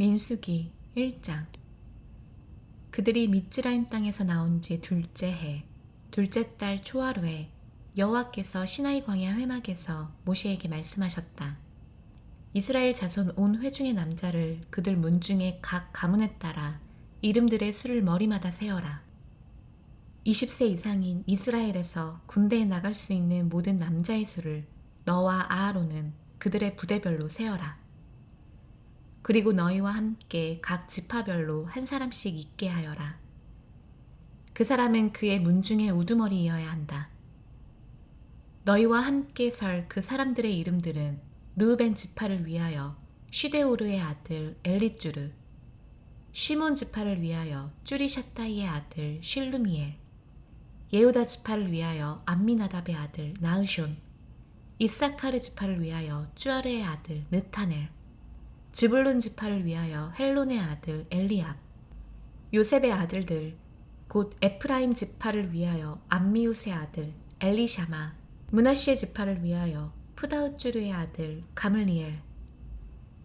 민수기 1장 그들이 미츠라임 땅에서 나온 지 둘째 해 둘째 달 초하루에 여호와께서 시나이 광야 회막에서 모세에게 말씀하셨다. 이스라엘 자손 온 회중의 남자를 그들 문중에 각 가문에 따라 이름들의 수를 머리마다 세어라. 20세 이상인 이스라엘에서 군대에 나갈 수 있는 모든 남자의 수를 너와 아하론은 그들의 부대별로 세어라. 그리고 너희와 함께 각 지파별로 한 사람씩 있게 하여라. 그 사람은 그의 문중에 우두머리이어야 한다. 너희와 함께 설 그 사람들의 이름들은 르우벤 지파를 위하여 쉬데우르의 아들 엘리쭈르, 시몬 지파를 위하여 쭈리샤타이의 아들 실루미엘, 예후다 지파를 위하여 암미나답의 아들 나으숀, 이사카르 지파를 위하여 쭈아르의 아들 느타넬, 지불룬 지파를 위하여 헬론의 아들 엘리압, 요셉의 아들들 곧 에프라임 지파를 위하여 암미우스의 아들 엘리샤마, 문하시의 지파를 위하여 푸다우쭈르의 아들 가물리엘,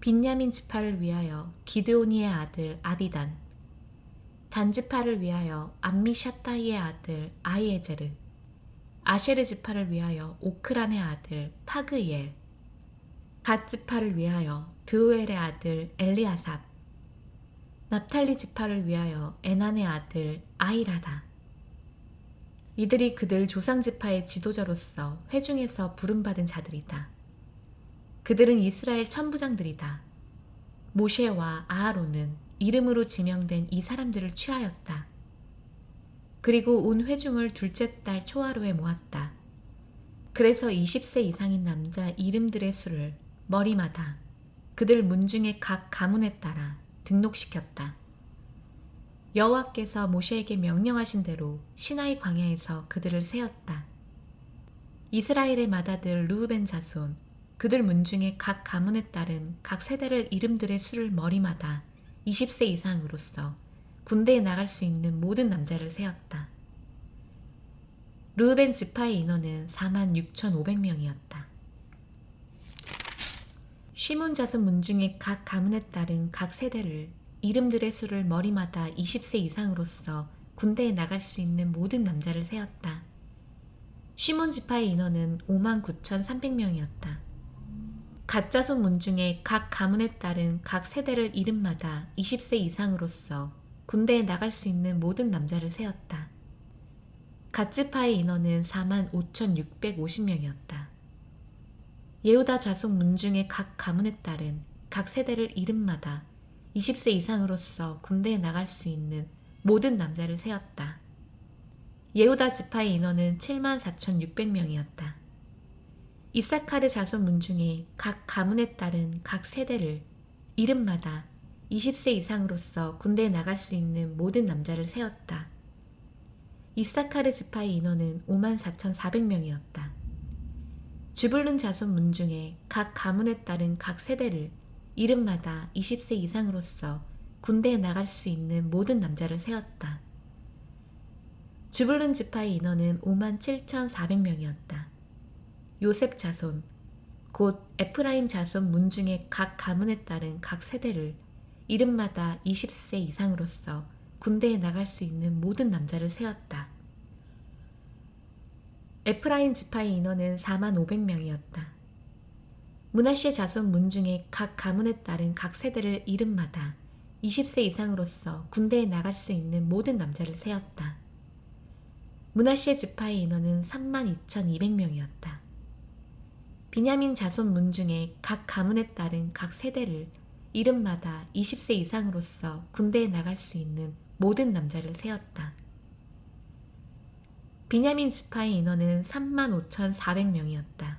빈야민 지파를 위하여 기드오니의 아들 아비단, 단 지파를 위하여 암미샤타이의 아들 아이에제르, 아쉐르 지파를 위하여 오크란의 아들 파그이엘, 갓 지파를 위하여 드우엘의 아들 엘리아삽, 납탈리 지파를 위하여 에난의 아들 아이라다. 이들이 그들 조상 지파의 지도자로서 회중에서 부름받은 자들이다. 그들은 이스라엘 천부장들이다. 모셰와 아하론은 이름으로 지명된 이 사람들을 취하였다. 그리고 온 회중을 둘째 달 초하루에 모았다. 그래서 20세 이상인 남자 이름들의 수를 머리마다 그들 문중의 각 가문에 따라 등록시켰다. 여호와께서 모세에게 명령하신 대로 시나이 광야에서 그들을 세웠다. 이스라엘의 맏아들 루우벤 자손 그들 문중의 각 가문에 따른 각 세대를 이름들의 수를 머리마다 20세 이상으로서 군대에 나갈 수 있는 모든 남자를 세웠다. 루우벤 지파의 인원은 4만 6,500명이었다. 시몬 자손 문중의 각 가문에 따른 각 세대를 이름들의 수를 머리마다 20세 이상으로서 군대에 나갈 수 있는 모든 남자를 세웠다. 시몬 지파의 인원은 5만 9,300명이었다. 가짜손 문중의 각 가문에 따른 각 세대를 이름마다 20세 이상으로서 군대에 나갈 수 있는 모든 남자를 세웠다. 갓지파의 인원은 4만 5,650명이었다. 예후다 자손 문중의 각 가문에 따른 각 세대를 이름마다 20세 이상으로서 군대에 나갈 수 있는 모든 남자를 세웠다. 예후다 지파의 인원은 7만 4,600명이었다. 이사카르 자손 문중의 각 가문에 따른 각 세대를 이름마다 20세 이상으로서 군대에 나갈 수 있는 모든 남자를 세웠다. 이사카르 지파의 인원은 5만 4,400명이었다. 주불룬 자손 문 중에 각 가문에 따른 각 세대를 이름마다 20세 이상으로서 군대에 나갈 수 있는 모든 남자를 세웠다. 주불룬 지파의 인원은 5만 7,400명이었다. 요셉 자손, 곧 에프라임 자손 문중의 각 가문에 따른 각 세대를 이름마다 20세 이상으로서 군대에 나갈 수 있는 모든 남자를 세웠다. 에프라임 지파의 인원은 4만 500명이었다. 문하시의 자손 문중의 각 가문에 따른 각 세대를 이름마다 20세 이상으로서 군대에 나갈 수 있는 모든 남자를 세웠다. 문하시의 지파의 인원은 3만 2,200명이었다. 비냐민 자손 문중의 각 가문에 따른 각 세대를 이름마다 20세 이상으로서 군대에 나갈 수 있는 모든 남자를 세웠다. 비냐민 지파의 인원은 3만 5,400명이었다.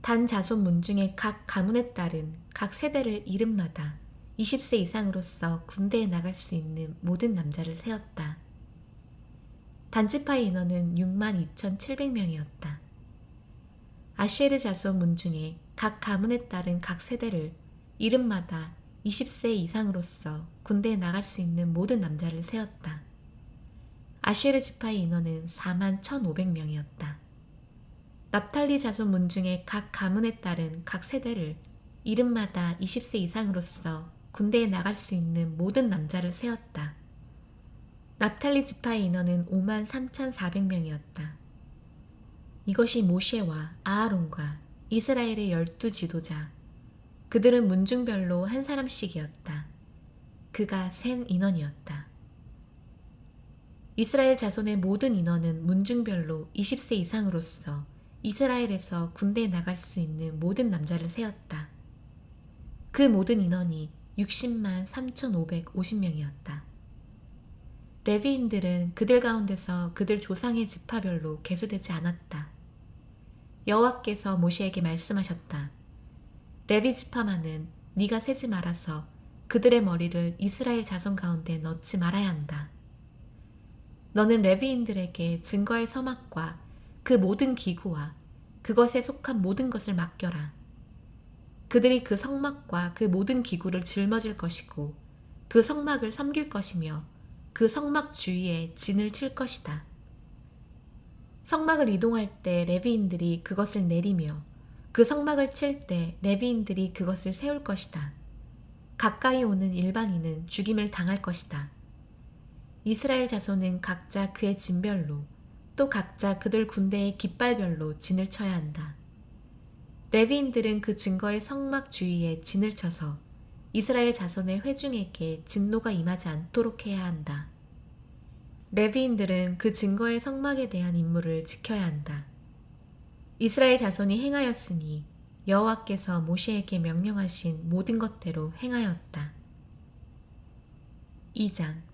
단 자손 문중의 각 가문에 따른 각 세대를 이름마다 20세 이상으로서 군대에 나갈 수 있는 모든 남자를 세웠다. 단지파의 인원은 6만 2,700명이었다. 아시에르 자손 문중의 각 가문에 따른 각 세대를 이름마다 20세 이상으로서 군대에 나갈 수 있는 모든 남자를 세웠다. 아시에르 지파의 인원은 4만 1,500명이었다. 납탈리 자손 문중의 각 가문에 따른 각 세대를 이름마다 20세 이상으로서 군대에 나갈 수 있는 모든 남자를 세웠다. 납탈리 지파의 인원은 5만 3,400명이었다. 이것이 모셰와 아하론과 이스라엘의 열두 지도자, 그들은 문중별로 한 사람씩이었다. 그가 센 인원이었다. 이스라엘 자손의 모든 인원은 문중별로 20세 이상으로서 이스라엘에서 군대에 나갈 수 있는 모든 남자를 세웠다. 그 모든 인원이 60만 3,550명이었다. 레위인들은 그들 가운데서 그들 조상의 지파별로 계수되지 않았다. 여호와께서 모세에게 말씀하셨다. 레위 지파만은 네가 세지 말아서 그들의 머리를 이스라엘 자손 가운데 넣지 말아야 한다. 너는 레위인들에게 증거의 서막과 그 모든 기구와 그것에 속한 모든 것을 맡겨라. 그들이 그 성막과 그 모든 기구를 짊어질 것이고 그 성막을 섬길 것이며 그 성막 주위에 진을 칠 것이다. 성막을 이동할 때 레위인들이 그것을 내리며 그 성막을 칠 때 레위인들이 그것을 세울 것이다. 가까이 오는 일반인은 죽임을 당할 것이다. 이스라엘 자손은 각자 그의 진별로 또 각자 그들 군대의 깃발별로 진을 쳐야 한다. 레위인들은 그 증거의 성막 주위에 진을 쳐서 이스라엘 자손의 회중에게 진노가 임하지 않도록 해야 한다. 레위인들은 그 증거의 성막에 대한 임무를 지켜야 한다. 이스라엘 자손이 행하였으니 여호와께서 모세에게 명령하신 모든 것대로 행하였다. 2장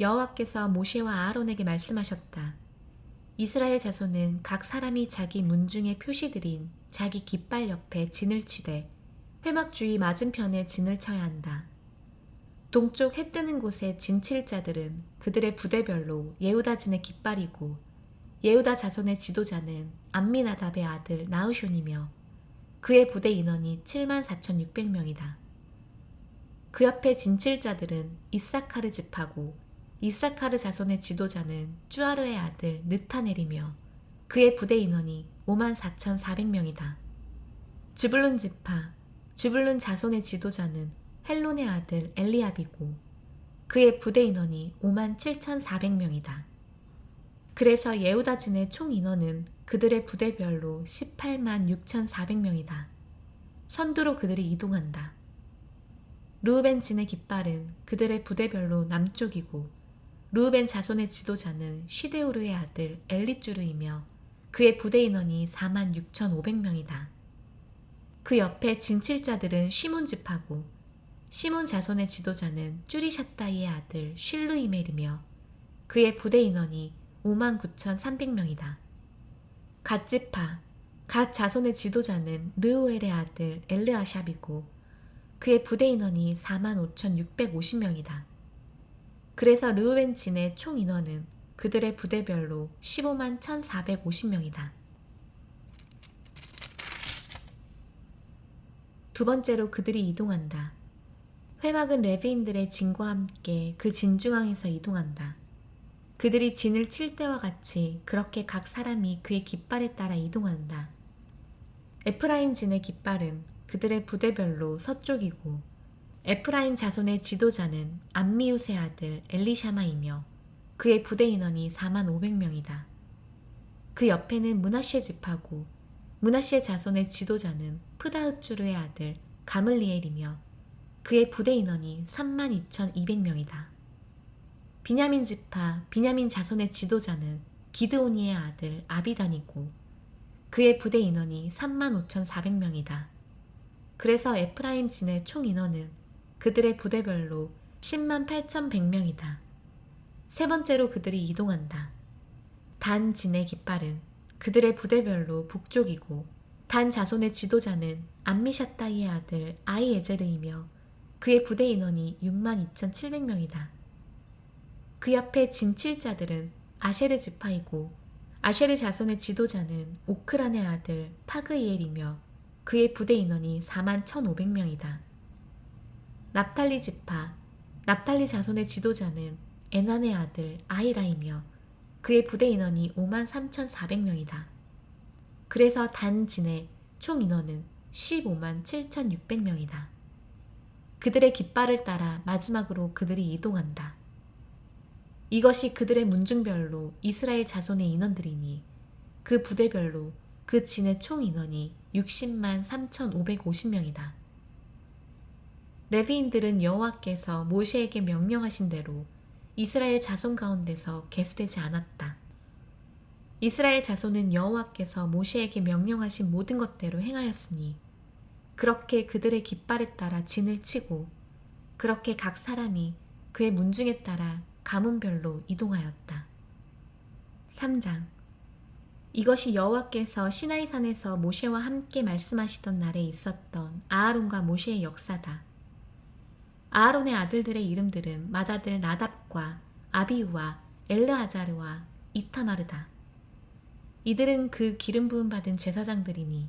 여호와께서 모세와 아하론에게 말씀하셨다. 이스라엘 자손은 각 사람이 자기 문중에 표시드린 자기 깃발 옆에 진을 치되 회막 주위 맞은편에 진을 쳐야 한다. 동쪽 해 뜨는 곳에 진칠 자들은 그들의 부대별로 예후다 진의 깃발이고 예후다 자손의 지도자는 암미나답의 아들 나우숑이며 그의 부대 인원이 7만 4,600명이다. 그 옆에 진칠 자들은 이사카르 집하고 이사카르 자손의 지도자는 쭈아르의 아들 느타넬이며 그의 부대 인원이 5만 4,400명이다. 주블룬 지파, 주블룬 자손의 지도자는 헬론의 아들 엘리압이고 그의 부대 인원이 5만 7,400명이다. 그래서 예후다진의 총 인원은 그들의 부대별로 18만 6,400명이다. 선두로 그들이 이동한다. 루우벤 진의 깃발은 그들의 부대별로 남쪽이고 루우벤 자손의 지도자는 쉬데우르의 아들 엘리쭈르이며 그의 부대 인원이 4만 6,500명이다. 그 옆에 진칠자들은 시몬 집하고 시몬 자손의 지도자는 쭈리샤따이의 아들 쉴루이멜이며 그의 부대 인원이 5만 9,300명이다. 갓 지파, 갓 자손의 지도자는 르우엘의 아들 엘르아샵이고 그의 부대 인원이 4만 5,650명이다. 그래서 르우벤진의 총 인원은 그들의 부대별로 15만 1,450명이다. 두 번째로 그들이 이동한다. 회막은 레비인들의 진과 함께 그 진중앙에서 이동한다. 그들이 진을 칠 때와 같이 그렇게 각 사람이 그의 깃발에 따라 이동한다. 에프라임 진의 깃발은 그들의 부대별로 서쪽이고 에프라임 자손의 지도자는 암미우스의 아들 엘리샤마이며 그의 부대 인원이 4만 500명이다. 그 옆에는 문하시의 집하고 문하시의 자손의 지도자는 프다흐쭈르의 아들 가물리엘이며 그의 부대 인원이 3만 2,200명이다. 비냐민 지파 비냐민 자손의 지도자는 기드오니의 아들 아비단이고 그의 부대 인원이 3만 5,400명이다. 그래서 에프라임 진의 총 인원은 그들의 부대별로 10만 8,100명이다. 세 번째로 그들이 이동한다. 단 진의 깃발은 그들의 부대별로 북쪽이고 단 자손의 지도자는 암미샤따이의 아들 아이에제르이며 그의 부대 인원이 6만 2,700명이다. 그 옆에 진칠자들은 아쉐르 지파이고 아쉐르 자손의 지도자는 오크란의 아들 파그이엘이며 그의 부대 인원이 4만 1,500명이다. 납탈리 지파, 납탈리 자손의 지도자는 에난의 아들 아이라이며 그의 부대 인원이 5만 3,400명이다. 그래서 단 진의 총 인원은 15만 7,600명이다. 그들의 깃발을 따라 마지막으로 그들이 이동한다. 이것이 그들의 문중별로 이스라엘 자손의 인원들이니 그 부대별로 그 진의 총 인원이 60만 3,550명이다. 레위인들은 여호와께서 모세에게 명령하신 대로 이스라엘 자손 가운데서 계수되지 않았다. 이스라엘 자손은 여호와께서 모세에게 명령하신 모든 것대로 행하였으니 그렇게 그들의 깃발에 따라 진을 치고 그렇게 각 사람이 그의 문중에 따라 가문별로 이동하였다. 3장 이것이 여호와께서 시나이 산에서 모세와 함께 말씀하시던 날에 있었던 아하론과 모세의 역사다. 아하론의 아들들의 이름들은 맏아들 나답과 아비우와 엘르아자르와 이타마르다. 이들은 그 기름 부음 받은 제사장들이니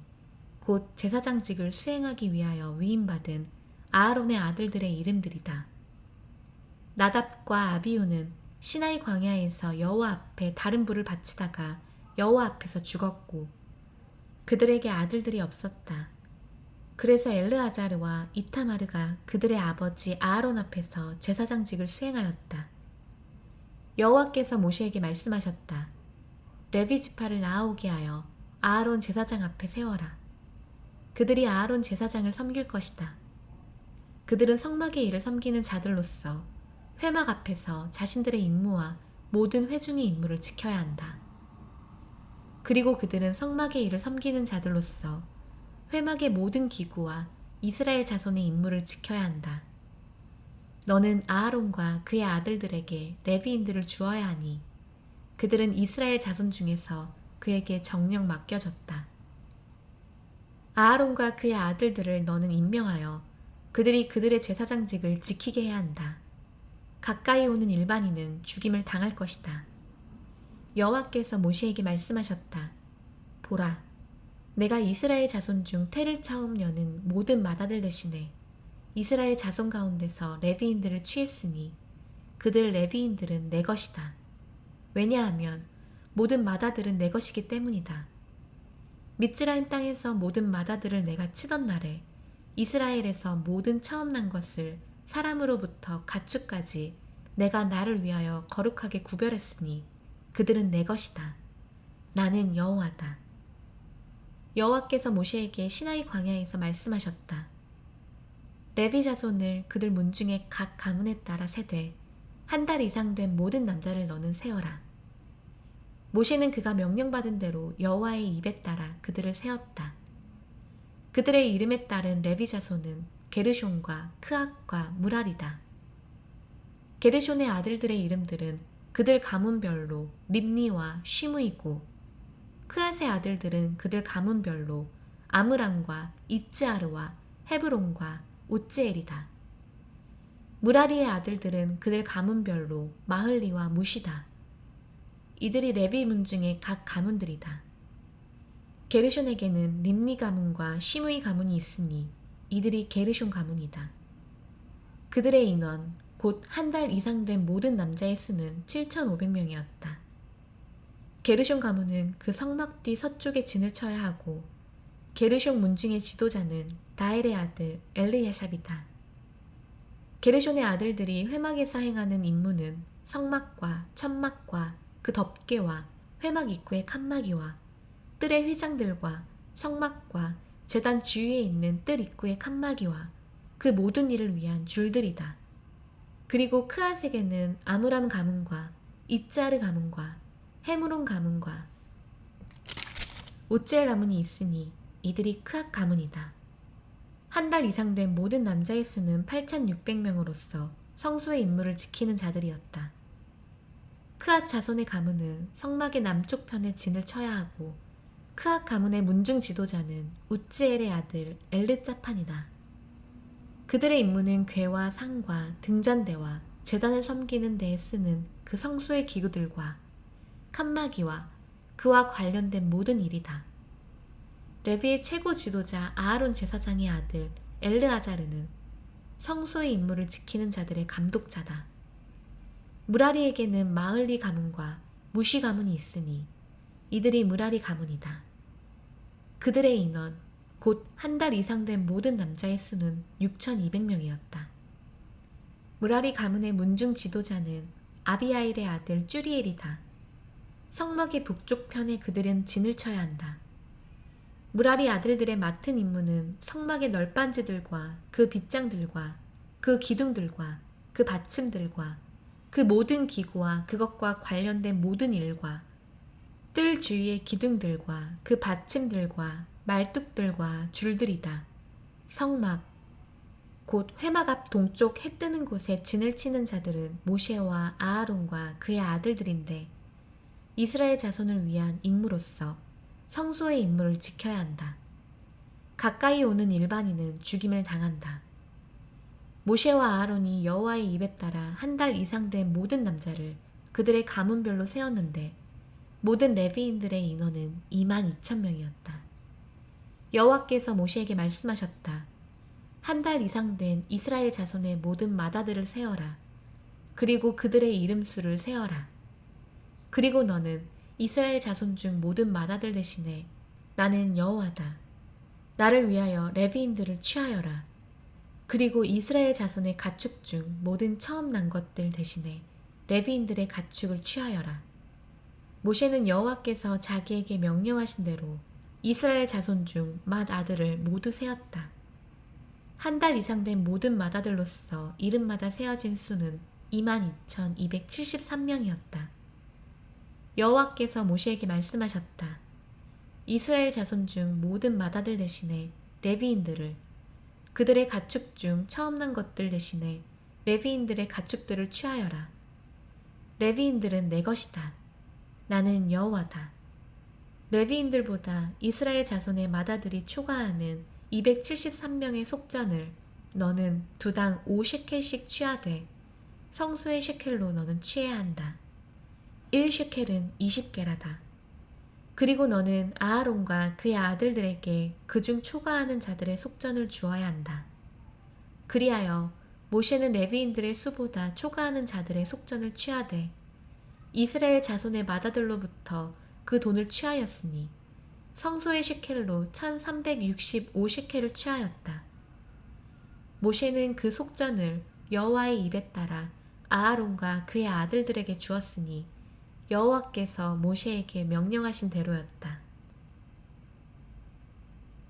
곧 제사장직을 수행하기 위하여 위임받은 아하론의 아들들의 이름들이다. 나답과 아비우는 시나이 광야에서 여호와 앞에 다른 불을 바치다가 여호와 앞에서 죽었고 그들에게 아들들이 없었다. 그래서 엘르아자르와 이타마르가 그들의 아버지 아하론 앞에서 제사장직을 수행하였다. 여호와께서 모세에게 말씀하셨다. 레위 지파를 나아오게 하여 아하론 제사장 앞에 세워라. 그들이 아하론 제사장을 섬길 것이다. 그들은 성막의 일을 섬기는 자들로서 회막 앞에서 자신들의 임무와 모든 회중의 임무를 지켜야 한다. 그리고 그들은 성막의 일을 섬기는 자들로서 회막의 모든 기구와 이스라엘 자손의 임무를 지켜야 한다. 너는 아하론과 그의 아들들에게 레비인들을 주어야 하니 그들은 이스라엘 자손 중에서 그에게 정령 맡겨졌다. 아하론과 그의 아들들을 너는 임명하여 그들이 그들의 제사장직을 지키게 해야 한다. 가까이 오는 일반인은 죽임을 당할 것이다. 여호와께서 모세에게 말씀하셨다. 보라, 내가 이스라엘 자손 중 태를 처음 여는 모든 맏아들 대신에 이스라엘 자손 가운데서 레비인들을 취했으니 그들 레비인들은 내 것이다. 왜냐하면 모든 맏아들은 내 것이기 때문이다. 미츠라임 땅에서 모든 맏아들을 내가 치던 날에 이스라엘에서 모든 처음 난 것을 사람으로부터 가축까지 내가 나를 위하여 거룩하게 구별했으니 그들은 내 것이다. 나는 여호와다. 여호와께서 모세에게 시나이 광야에서 말씀하셨다. 레비 자손을 그들 문중에 각 가문에 따라 세되 한 달 이상 된 모든 남자를 너는 세어라. 모세는 그가 명령받은 대로 여호와의 입에 따라 그들을 세웠다. 그들의 이름에 따른 레비 자손은 게르숑과 크악과 무랄이다. 게르숑의 아들들의 이름들은 그들 가문별로 립니와 쉬무이고 크앗의 아들들은 그들 가문별로 아므람과 이츠아르와 헤브론과 오찌엘이다. 무라리의 아들들은 그들 가문별로 마흘리와 무시다. 이들이 레비 문중의 각 가문들이다. 게르숑에게는 림니 가문과 시므이 가문이 있으니 이들이 게르숑 가문이다. 그들의 인원 곧 한 달 이상 된 모든 남자의 수는 7,500명이었다. 게르숑 가문은 그 성막 뒤 서쪽에 진을 쳐야 하고 게르숑 문중의 지도자는 라엘의 아들 엘르야샵이다. 게르숑의 아들들이 회막에서 행하는 임무는 성막과 천막과 그 덮개와 회막 입구의 칸막이와 뜰의 휘장들과 성막과 재단 주위에 있는 뜰 입구의 칸막이와 그 모든 일을 위한 줄들이다. 그리고 크아색에는 아므람 가문과 이짜르 가문과 헤무론 가문과 오젤 가문이 있으니 이들이 크악 가문이다. 한 달 이상 된 모든 남자의 수는 8,600명으로서 성소의 임무를 지키는 자들이었다. 크앗 자손의 가문은 성막의 남쪽 편에 진을 쳐야 하고 크앗 가문의 문중 지도자는 우찌엘의 아들 엘르짜판이다. 그들의 임무는 괴와 상과 등잔대와 재단을 섬기는 데에 쓰는 그 성소의 기구들과 칸마기와 그와 관련된 모든 일이다. 레비의 최고 지도자 아하론 제사장의 아들 엘르아자르는 성소의 임무를 지키는 자들의 감독자다. 무라리에게는 마을리 가문과 무시 가문이 있으니 이들이 무라리 가문이다. 그들의 인원 곧 한 달 이상 된 모든 남자의 수는 6,200명이었다. 무라리 가문의 문중 지도자는 아비아일의 아들 쭈리엘이다. 성막의 북쪽 편에 그들은 진을 쳐야 한다. 무라리 아들들의 맡은 임무는 성막의 널빤지들과 그 빗장들과 그 기둥들과 그 받침들과 그 모든 기구와 그것과 관련된 모든 일과 뜰 주위의 기둥들과 그 받침들과 말뚝들과 줄들이다. 성막 곧 회막 앞 동쪽 해 뜨는 곳에 진을 치는 자들은 모세와 아하론과 그의 아들들인데 이스라엘 자손을 위한 임무로서 성소의 임무를 지켜야 한다. 가까이 오는 일반인은 죽임을 당한다. 모세와 아하론이 여호와의 입에 따라 한 달 이상 된 모든 남자를 그들의 가문별로 세웠는데 모든 레비인들의 인원은 2만 2천 명이었다. 여호와께서 모세에게 말씀하셨다. 한 달 이상 된 이스라엘 자손의 모든 마다들을 세어라. 그리고 그들의 이름수를 세어라. 그리고 너는 이스라엘 자손 중 모든 마다들 대신에 나는 여호와다. 나를 위하여 레비인들을 취하여라. 그리고 이스라엘 자손의 가축 중 모든 처음 난 것들 대신에 레비인들의 가축을 취하여라. 모세는 여호와께서 자기에게 명령하신 대로 이스라엘 자손 중 맏 아들을 모두 세었다. 한 달 이상 된 모든 맏아들로서 이름마다 세어진 수는 22,273명이었다. 여호와께서 모세에게 말씀하셨다. 이스라엘 자손 중 모든 맏아들 대신에 레비인들을 그들의 가축 중 처음 난 것들 대신에 레비인들의 가축들을 취하여라. 레비인들은 내 것이다. 나는 여호와다. 레비인들보다 이스라엘 자손의 맏아들이 초과하는 273명의 속전을 너는 두 당 5셰켈씩 취하되 성소의 셰켈로 너는 취해야 한다. 1셰켈은 20개라다. 그리고 너는 아하론과 그의 아들들에게 그중 초과하는 자들의 속전을 주어야 한다. 그리하여 모세는 레비인들의 수보다 초과하는 자들의 속전을 취하되 이스라엘 자손의 맏아들로부터 그 돈을 취하였으니 성소의 셰켈로 1365셰켈을 취하였다. 모세는 그 속전을 여호와의 입에 따라 아하론과 그의 아들들에게 주었으니 여호와께서 모세에게 명령하신 대로였다.